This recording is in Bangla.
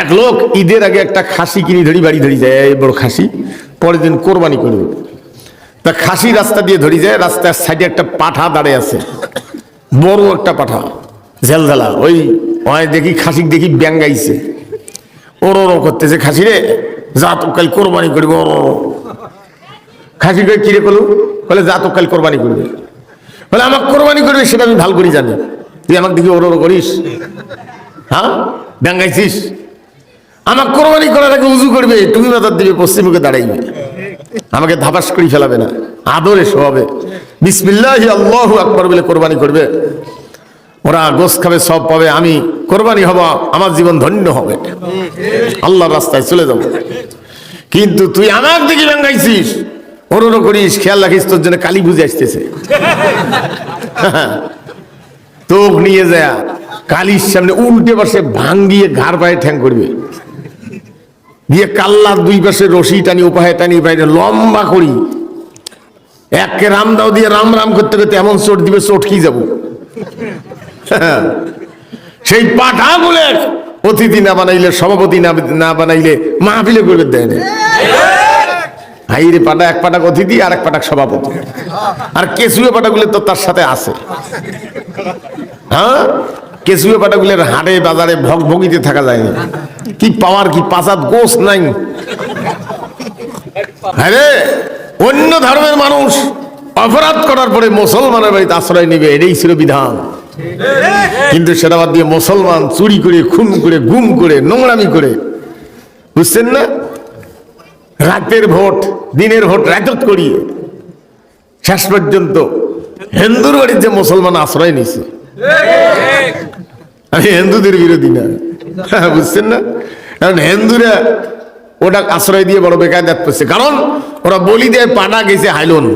এক লোক ঈদের আগে একটা খাসি কিনে ধরি, বাড়ি ধরি যায় বড় খাসি। পরের দিন কোরবানি করবে তা খাসি রাস্তা দিয়ে ধরি যায়, রাস্তার সাইডে একটা পাঠা দাঁড়িয়ে আছে। বড় একটা পাঠা ঝেলঝেলা ওই ওই দেখি খাসি দেখি ব্যাঙ্গাইছে। ওর, ওরো করতেছে খাসি রে, যা তো কাল কোরবানি করবে, ওরো। খাসি কই কিরে করল বলে, যা তো কাল কোরবানি করবে। বলে আমার কোরবানি করবে, সেটা আমি ভালো করে জানি। তুই আমাকে দেখি ওর, ওরো করিস। হ্যাঁ? ব্যাঙ্গাইছিস? আমার কোরবানি করার আগে উজু করবে, তুমি মাথার দিবে পশ্চিমুখে দাঁড়াইবে। আমাকে ধাপাস করে ফেলাবে না, আদরে শোয়াবে। বিসমিল্লাহ আল্লাহ আকবর বলে কোরবানি করবে। ওরা গোস খাবে, সব পাবে, আমি কোরবানি হব, আমার জীবন ধন্য হবে। আল্লাহর রাস্তায় চলে যাব। কিন্তু তুই আমার দিকে ব্যাঙ্গাইছিস ওরও করিস, খেয়াল রাখিস, তোর জন্য কালী বুঝে আসতেছে। তোক নিয়ে যায়, কালির সামনে উল্টে বসে ভাঙ্গিয়ে ঘাড় পায়ে ঠ্যাং করবে। দিয়ে কাল্লার দুই পাশে রশি টানি, উপায় টানি, বাইরে লম্বা করি। এককে রাম দাও দিয়ে রাম রাম করতে করতে এমন চোট দিবে, চোট চটকি যাব? সেই পাঠা বলে অতিথি না বানাইলে, সভাপতি না না বানাইলে মাহফিলে করবে, দেয় না হাইরে পাটা এক পাটাক অতিথি আর এক পাটাক সভাপতি। আর কেসুয়ে পাটাগুলো তো তার সাথে আছে। হ্যাঁ? কেসুয়ে পাটাগুলোর হাটে বাজারে ভগ ভগিতে থাকা যায় না। কি পাওয়ার, কি পাচাত গোস নাই। হ্যাঁ অন্য ধর্মের মানুষ অপরাধ করার পরে মুসলমানের বাড়িতে আশ্রয় নেবে, এটাই ছিল বিধান। কিন্তু সেটা বাদ দিয়ে মুসলমান চুরি করে, খুন করে, গুম করে, নোংরামি করে। বুঝছেন না? রাতের ভোট, দিনের ভোট রাজত করিয়ে। শেষ পর্যন্ত হিন্দুর বাড়ির যে মুসলমান আশ্রয় নিছে আমি হিন্দুদের বিরোধী না। বুঝছেন না? কারণ হিন্দুরা ওটা আশ্রয় দিয়ে বড় বেকায়দাত করছে। কারণ ওরা বলি দেয়, পাটা গেছে হাইলন